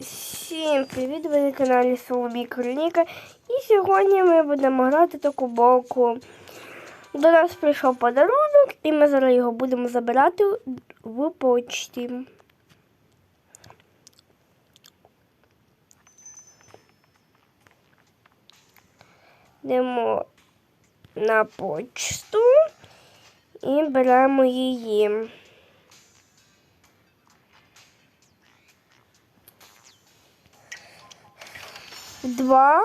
Всім привіт! Ви на каналі Соломій Кроліка. І сьогодні ми будемо грати таку боку. До нас прийшов подарунок, і ми зараз його будемо забирати в почті. Йдемо на почту і беремо її. Два.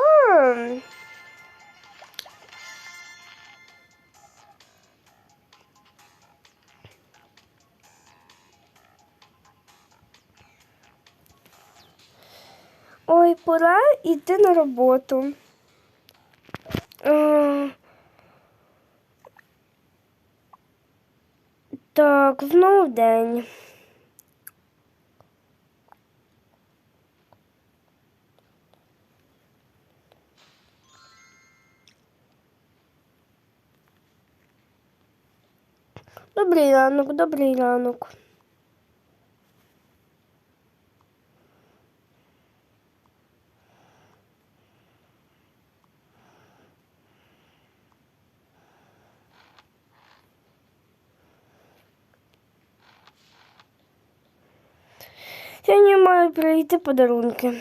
Ой, пора йти на роботу. Е, Так, знов день. Добрий ранок, добрий ранок. Сьогодні мають прийти подарунки.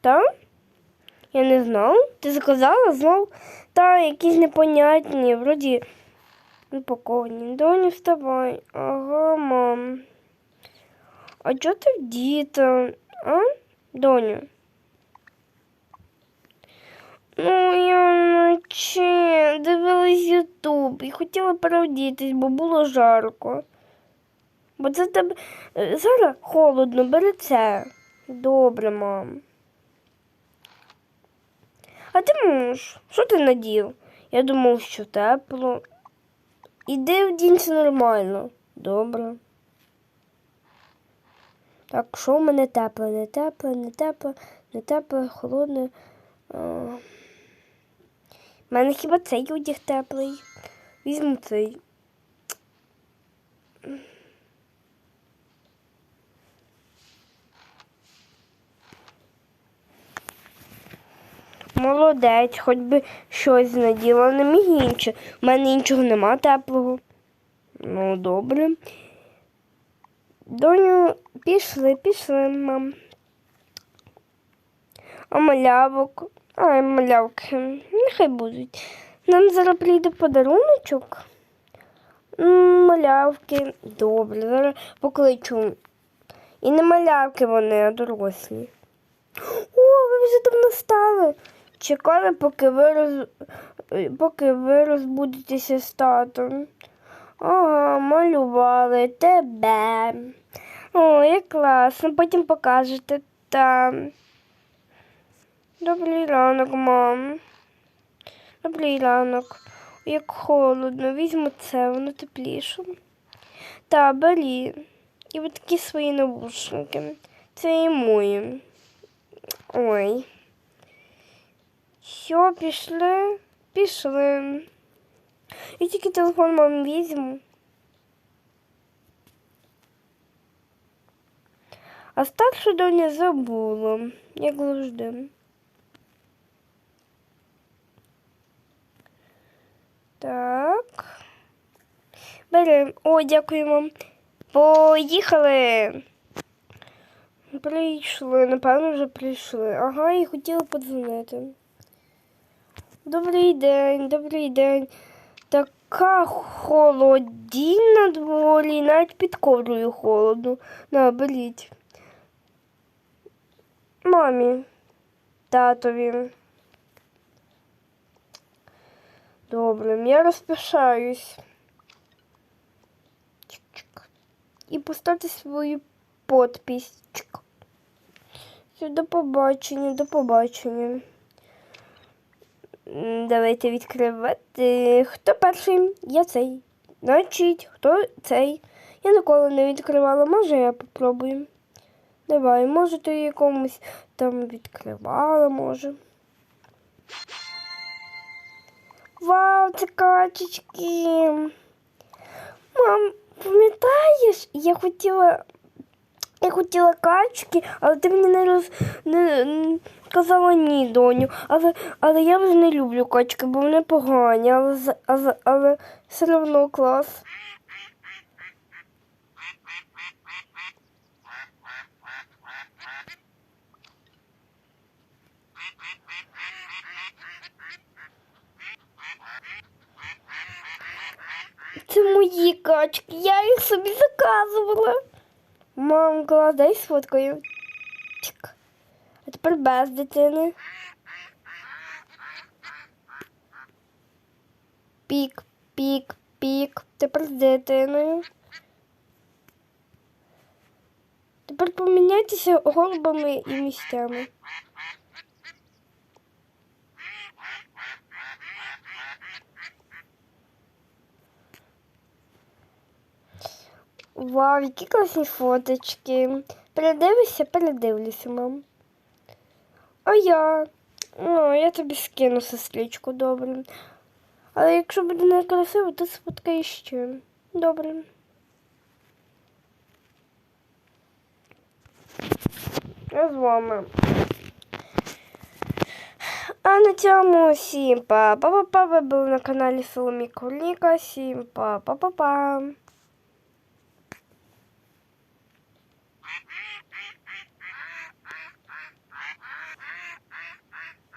Так? Я не знав. Ти заказала знов? Та якісь непонятні, вроді упаковані. Доню, вставай. Ага, мам. А чого ти вдіта? А? Доню? Ну, я вночі дивилась Ютуб і хотіла переодітись, бо було жарко. Бо це тебе е, зараз холодно, бери це. Добре, мам. А ти муж, що ти надів? Я думав, що тепло. Іди вдінься нормально. Добре. Так, що в мене тепле, не тепле, не тепле, не тепле, холодне. У мене хіба цей одяг теплий. Візьму цей. Молодець, хоч би щось наділа, не міг інше. У мене іншого нема теплого. Ну, добре. Доню, пішли, пішли, мам. А малявок. Ай, малявки, нехай будуть. Нам зараз прийде подаруночок. Малявки, добре, зараз покличу. І не малявки вони, а дорослі. О, ви вже давно стали. Чекали, поки ви роз... е, поки ви розбудетеся з татом. Ага, малювали тебе. О, як класно, потім покажете там. Добрий ранок, мам. Добрий ранок. Як холодно, візьму це, воно тепліше. Та, бері. І от такі свої навушники. Це і мої. Ой. Що, пішли? Пішли. Я тільки телефон мам візьму. А старшу доня забула, як завжди. Так. Бери. О, дякую вам. Поїхали. Прийшли, напевно, вже прийшли. Ага, і хотіла подзвонити. Добрий день, добрий день. Така холодінь на дворі, навіть під ковдрою холодно. На, беріть. Мамі, татові. Добре, я розпишаюсь. І поставте свою подпись. До побачення, до побачення. Давайте відкривати. Хто перший? Я цей. Значить, хто цей? Я ніколи не відкривала, може я попробую. Давай, може ти якомусь там відкривала, може. Вау, це качечки. Мам, пам'ятаєш, я хотіла Я хотіла качки, але ти мені не роз не м, казала ні, доню. Але, але я вже не люблю качки, бо вони погані, але, але, але все одно клас. Це мої качки, я їх собі заказувала. Мам, клас, дай сфоткаю. Тепер без дитини. Пік, пік, пік. Тепер з дитиною. Тепер поміняйтеся голубами і місцями. Вау, які класні фоточки. Передивишся, передивлюся, мам. А я. Ну, я тобі скину сестричку, добре. Але якщо буде некрасиво, то сфоткай ще. Добре. Я з вами. А на цьому всім па-па-па-па. Ви були на каналі Соломі Курліка. Всім па-па-па-па.